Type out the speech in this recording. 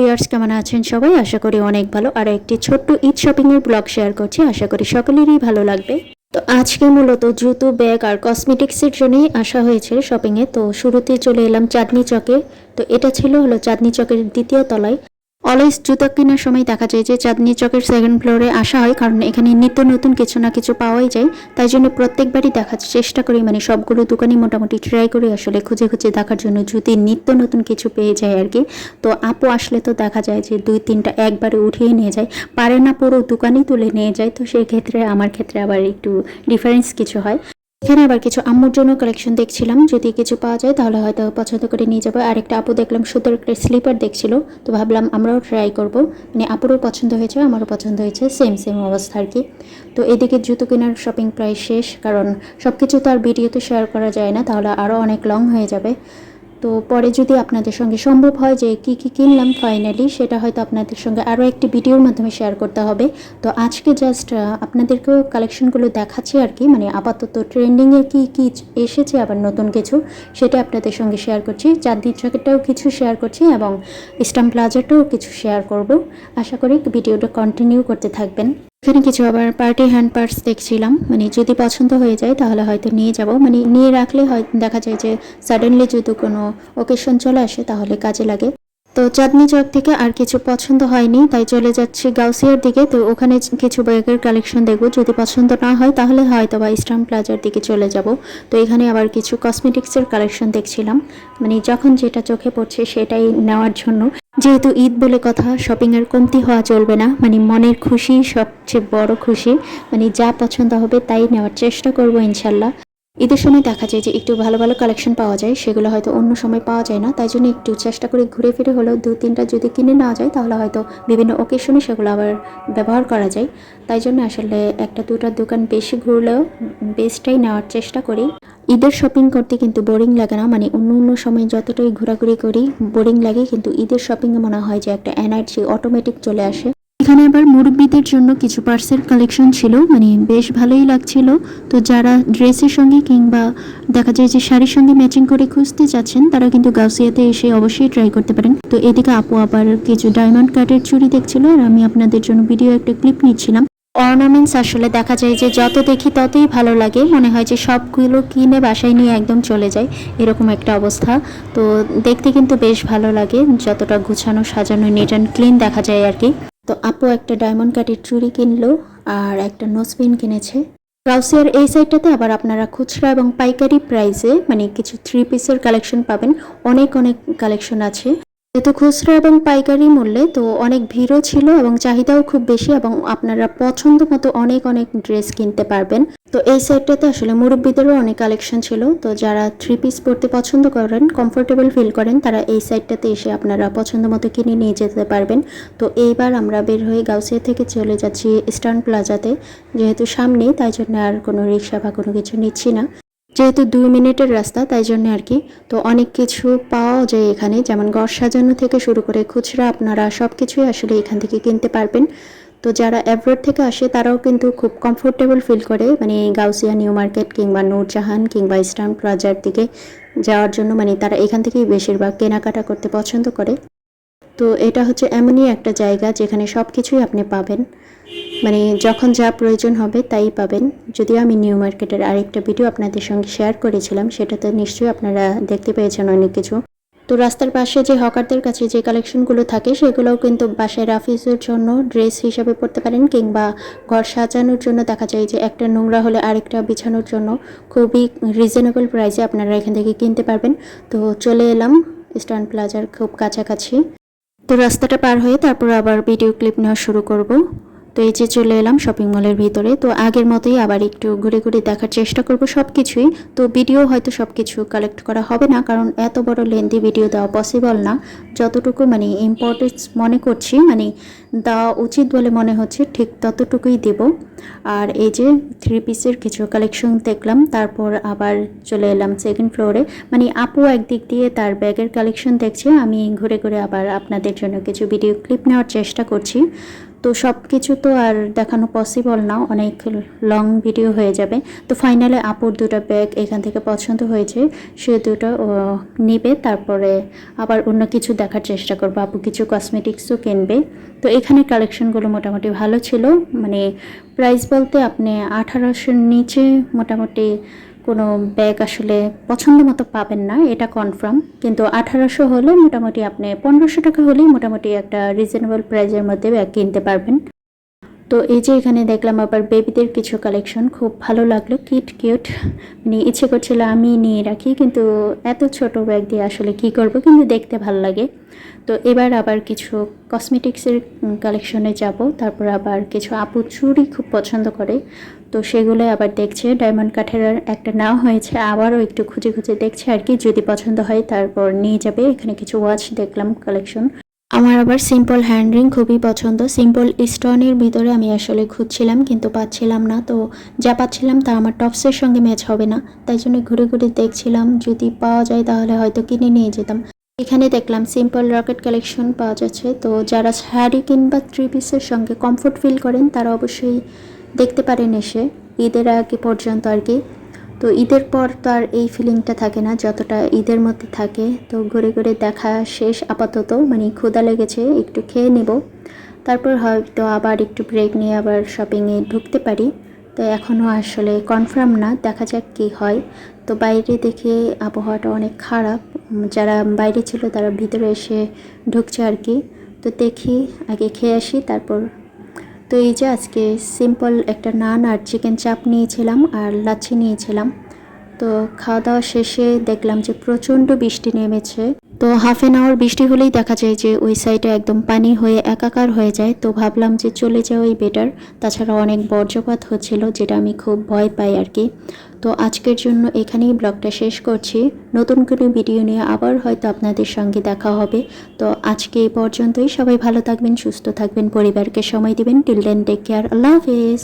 Viewers কেমন আছেন সবাই? আশা করি অনেক ভালো। আর একটি ছোট্ট ঈদ শপিং এর ব্লগ শেয়ার করছি। আশা করি সকলেরই ভালো লাগবে। তো আজকে মূলত জুতো, ব্যাগ আর কসমেটিক্স এর জন্যই আসা হয়েছে শপিং এ তো শুরুতে চলে এলাম চাঁদনি চকে। তো এটা ছিল হলো চাঁদনি চকের দ্বিতীয় তলায়। অলওয়েজ জুতো কেনার সময় দেখা যায় যে চাঁদনি চকের সেকেন্ড ফ্লোরে আসা হয়, কারণ এখানে নিত্য নতুন কিছু না কিছু পাওয়াই যায়। তাই জন্য প্রত্যেকবারই দেখার চেষ্টা করি মানে সবগুলো দোকানই মোটামুটি ট্রাই করি, আসলে খুঁজে খুঁজে দেখার জন্য যদি নিত্য নতুন কিছু পেয়ে যায় আর কি। তো আপু আসলে তো দেখা যায় যে দুই তিনটা একবারে উঠিয়ে নিয়ে যায়। পারে না পুরো দোকানই তুলে নিয়ে যায়, তো সেই ক্ষেত্রে, আমার ক্ষেত্রে আবার একটু ডিফারেন্স কিছু হয়। এখানে আবার কিছু আম্মুর জন্য কালেকশন দেখছিলাম। যদি কিছু পাওয়া যায় তাহলে হয়তো পছন্দ করে নিয়ে যাব। আর একটা আপু দেখলাম সুতোর একটা স্লিপার দেখছিল, তো ভাবলাম আমরাও ট্রাই করব। মানে আপুরও পছন্দ হয়েছে, আমারও পছন্দ হয়েছে সেম সেম অবস্থা আর কি। তো এদিকে জুতো কেনার শপিং প্রায় শেষ, কারণ সব কিছু তো আর ভিডিওতে শেয়ার করা যায় না, তাহলে আরও অনেক লং হয়ে যাবে। তো পরে যদি আপনাদের সঙ্গে সম্ভব হয় যে কি কি কিনলাম ফাইনালি সেটা হয়তো আপনাদের সঙ্গে আরও একটি ভিডিওর মাধ্যমে শেয়ার করতে হবে। তো আজকে জাস্ট আপনাদেরকেও কালেকশনগুলো দেখাচ্ছি আর কি মানে আপাতত ট্রেন্ডিংয়ে কি কি এসেছে, আবার নতুন কিছু, সেটা আপনাদের সঙ্গে শেয়ার করছি। চাঁদনির চকেরটাও কিছু শেয়ার করছি এবং ইস্টাম প্লাজাটাও কিছু শেয়ার করব। আশা করি ভিডিওটা কন্টিনিউ করতে থাকবেন। এখানে কিছু আবার পার্টি হ্যান্ড পার্স দেখছিলাম। মানে যদি পছন্দ হয়ে যায় তাহলে হয়তো নিয়ে যাব। মানে নিয়ে রাখলে হয়, দেখা যায় যে সাডেনলি যদি কোনো ওকেশন চলে আসে তাহলে কাজে লাগে। তো চাঁদনি চক থেকে আর কিছু পছন্দ হয়নি, তাই চলে যাচ্ছি গাউসিয়ার দিকে। তো ওখানে কিছু ব্যাগের কালেকশন দেখব। যদি পছন্দ না হয় তাহলে হয়তো বা ইস্টার্ন প্লাজার দিকে চলে যাব। তো এখানে আবার কিছু কসমেটিক্সের কালেকশন দেখছিলাম। মানে যখন যেটা চোখে পড়ছে সেটাই নেওয়ার জন্য। যেহেতু ঈদ বলে কথা শপিংয়ের কমতি হওয়া চলবে না। মানে মনের খুশি, সবচেয়ে বড় খুশি। মানে যা পছন্দ হবে তাই নেওয়ার চেষ্টা করব ইনশাল্লাহ। ঈদের সময় দেখা যায় যে একটু ভালো ভালো কালেকশন পাওয়া যায়। সেগুলো হয়তো অন্য সময় পাওয়া যায় না। তাই জন্য একটু চেষ্টা করে ঘুরে ফিরে হলেও দু, তিনটা যদি কিনে নেওয়া যায়, তাহলে হয়তো বিভিন্ন ওকেশনে সেগুলো আবার ব্যবহার করা যায়। তাই জন্য আসলে একটা দুটা দোকান বেশি ঘুরলেও বেস্টটাই নেওয়ার চেষ্টা করি। ঈদের শপিং করতে কিন্তু বোরিং লাগে না। মানে অন্য অন্য সময় যতটাই ঘোরাঘুরি করি, বোরিং লাগে, কিন্তু ঈদের শপিংয়ে মনে হয় যে একটা এনার্জি অটোমেটিক চলে আসে। এখানে আবার মুরব্বীদের জন্য কিছু পার্সেল কালেকশন ছিল মানে বেশ ভালোই লাগছিল। তো যারা ড্রেসের সঙ্গে কিংবা দেখা যায় যে শাড়ির সঙ্গে ম্যাচিং করে খুঁজতে চাচ্ছেন তারা কিন্তু গাউসিয়াতে এসে অবশ্যই ট্রাই করতে পারেন। তো এদিকে আপু আবার কিছু ডায়মন্ড কাটের চুড়ি দেখছিল, আর আমি আপনাদের জন্য ভিডিও একটা ক্লিপ নিচ্ছিলাম। অর্নামেন্টস আসলে দেখা যায় যে যত দেখি ততই ভালো লাগে। মনে হয় যে সবগুলো কিনে বাসায় নিয়ে একদম চলে যায়। এরকম একটা অবস্থা। তো দেখতে কিন্তু বেশ ভালো লাগে। যতটা গুছানো, সাজানো নিট অ্যান্ড ক্লিন দেখা যায় আর কি। তো আপু একটা ডায়মন্ড কাটের চুড়ি কিনলো আর একটা নোসপিন কিনেছে। ব্রাউসিয়ার এই সাইডটাতে আবার আপনারা খুচরা এবং পাইকারি প্রাইসে মানে কিছু থ্রি পিসের কালেকশন পাবেন। অনেক অনেক কালেকশন আছে। যেহেতু খুচরা এবং পাইকারি মূল্যে, তো অনেক ভিড়ও ছিল এবং চাহিদাও খুব বেশি এবং আপনারা পছন্দ মতো অনেক অনেক ড্রেস কিনতে পারবেন। তো এই সাইডটাতে আসলে মুরব্বীদেরও অনেক কালেকশন ছিল। তো যারা থ্রি পিস পরতে পছন্দ করেন কমফোর্টেবল ফিল করেন, তারা এই সাইডটাতে এসে আপনারা পছন্দ মতো কিনে নিয়ে যেতে পারবেন। তো এইবার আমরা বের হয়ে গাউসিয়া থেকে চলে যাচ্ছি ইস্টার্ন প্লাজাতে যেহেতু সামনেই, তাই জন্য আর কোনো রিক্সা বা কোনো কিছু নিচ্ছি না। যেহেতু দুই মিনিটের রাস্তা, তাই জন্য আর কি। তো অনেক কিছু পাওয়া যায় এখানে, যেমন ঘর সাজানো থেকে শুরু করে খুচরা, আপনারা সব কিছুই আসলে এখান থেকে কিনতে পারবেন। তো যারা অ্যাব্রোড থেকে আসে, তারাও কিন্তু খুব কমফোর্টেবল ফিল করে মানে গাউসিয়া, নিউ মার্কেট কিংবা নূরজাহান কিংবা ইস্টার্ন প্লাজার দিকে যাওয়ার জন্য মানে তারা এখান থেকেই বেশিরভাগ কেনাকাটা করতে পছন্দ করে। তো এটা হচ্ছে এমনই একটা জায়গা যেখানে সব কিছুই আপনি পাবেন। মানে যখন যা প্রয়োজন হবে তাই পাবেন। যদিও আমি নিউ মার্কেটের আরেকটা ভিডিও আপনাদের সঙ্গে শেয়ার করেছিলাম সেটাতে নিশ্চয়ই আপনারা দেখতে পেয়েছেন অনেক কিছু। তো রাস্তার পাশে যে হকারদের কাছে যে কালেকশনগুলো থাকে, সেগুলোও কিন্তু বাসায় রাফিজের জন্য ড্রেস হিসাবে পরতে পারেন কিংবা ঘর সাজানোর জন্য দেখা যায় যে একটা নোংরা হলে আরেকটা বিছানোর জন্য খুবই রিজনেবল প্রাইসে আপনারা এখান থেকে কিনতে পারবেন। তো চলে এলাম ইস্টার্ন প্লাজার খুব কাছাকাছি। তো রাস্তাটা পার হয়ে তারপর আবার ভিডিও ক্লিপ নেওয়া শুরু করব। তো এই যে চলে এলাম শপিং মলের ভিতরে। তো আগের মতোই আবার একটু ঘুরে ঘুরে দেখার চেষ্টা করব সব কিছুই তো ভিডিও হয়তো সব কিছু কালেক্ট করা হবে না, কারণ এত বড় লেন্দি ভিডিও দেওয়া পসিবল না। যতটুকু মানে ইম্পর্টেন্স মনে করছি মানে দেওয়া উচিত বলে মনে হচ্ছে, ঠিক ততটুকুই দেব। আর এই যে থ্রি পিসের কিছু কালেকশন দেখলাম, তারপর আবার চলে এলাম সেকেন্ড ফ্লোরে মানে আপু একদিক দিয়ে তার ব্যাগের কালেকশন দেখছে, আমি ঘুরে ঘুরে আবার আপনাদের জন্য কিছু ভিডিও ক্লিপ নেওয়ার চেষ্টা করছি। তো সব কিছু তো আর দেখানো পসিবল না। অনেক লং ভিডিও হয়ে যাবে। তো ফাইনালে আপুর দুটো ব্যাগ এখান থেকে পছন্দ হয়েছে। সে দুটো নিবে। তারপরে আবার অন্য কিছু দেখার চেষ্টা করব। আপু কিছু কসমেটিক্সও কিনবে। তো এখানে কালেকশনগুলো মোটামুটি ভালো ছিল। মানে প্রাইস বলতে আপনি আঠারোশোর নিচে মোটামুটি কোনো ব্যাগ আসলে পছন্দ মতো পাবেন না, এটা কনফার্ম কিন্তু আঠারোশো হলে মোটামুটি আপনি পনেরোশো টাকা হলেই মোটামুটি একটা রিজনেবল প্রাইজের মধ্যে ব্যাগ কিনতে পারবেন। তো এই যে এখানে দেখলাম আবার বেবিদের কিছু কালেকশন খুব ভালো লাগল কিট কিউট মানে ইচ্ছে করছিল আমি নিয়ে রাখি, কিন্তু এত ছোট ব্যাগ দিয়ে আসলে কি করব, কিন্তু দেখতে ভালো লাগে। তো এবার আবার কিছু কসমেটিক্সের কালেকশনে যাব, তারপর আবার কিছু আপু চুড়ি খুব পছন্দ করে। তো সেগুলো আবার দেখছে। ডায়মন্ড কাঠের একটা নেওয়া হয়েছে, আবারও একটু খুঁজে খুঁজে দেখছে আর কি। যদি পছন্দ হয় তারপর নিয়ে যাবে। এখানে কিছু ওয়াচ দেখলাম কালেকশন আমার আবার সিম্পল হ্যান্ডরিং খুবই পছন্দ। সিম্পল স্টোনের ভিতরে আমি আসলে খুঁজছিলাম, কিন্তু পাচ্ছিলাম না। তো যা পাচ্ছিলাম তা আমার টপসের সঙ্গে ম্যাচ হবে না। তাই জন্য ঘুরে ঘুরে দেখছিলাম। যদি পাওয়া যায় তাহলে হয়তো কিনে নিয়ে যেতাম। এখানে দেখলাম সিম্পল রকেট কালেকশন পাওয়া যাচ্ছে। তো যারা শাড়ি কিংবা থ্রি পিসের সঙ্গে কমফোর্ট ফিল করেন, তারা অবশ্যই দেখতে পারেন এসে। ঈদের আগে পর্যন্ত আর কি। তো ঈদের পর তো আর এই ফিলিংটা থাকে না, যতটা ঈদের মধ্যে থাকে। তো ঘুরে ঘুরে দেখা শেষ আপাতত মানে ক্ষুদা লেগেছে, একটু খেয়ে নেব। তারপর হয়তো আবার একটু ব্রেক নিয়ে আবার শপিংয়ে ঢুকতে পারি। তো এখনও আসলে কনফার্ম না, দেখা যাক কী হয়। তো বাইরে দেখে আবহাওয়াটা অনেক খারাপ। যারা বাইরে ছিল তারা ভিতরে এসে ঢুকছে আর কি। তো দেখি, আগে খেয়ে আসি, তারপর তো এই যে আজকে সিম্পল একটা নান আর চিকেন চাপ নিয়েছিলাম আর লাচ্ছি নিয়েছিলাম। তো খাওয়া দাওয়া শেষে দেখলাম যে প্রচণ্ড বৃষ্টি নেমেছে। তো হাফ এন আওয়ার বৃষ্টি হলেই দেখা যায় যে ওই সাইডে একদম পানি হয়ে একাকার হয়ে যায়। তো ভাবলাম যে চলে যাওয়াই বেটার তাছাড়া অনেক বর্জ্যপাত হচ্ছিল, যেটা আমি খুব ভয় পাই আর কি। তো আজকের জন্য এখানেই ব্লগটা শেষ করছি। নতুন কোনো ভিডিও নিয়ে আবার হয়তো আপনাদের সঙ্গে দেখা হবে। তো আজকে এই পর্যন্তই। সবাই ভালো থাকবেন, সুস্থ থাকবেন, পরিবারকে সময় দিবেন। টিল দেন টেক কেয়ার আল্লাহ হাফেজ।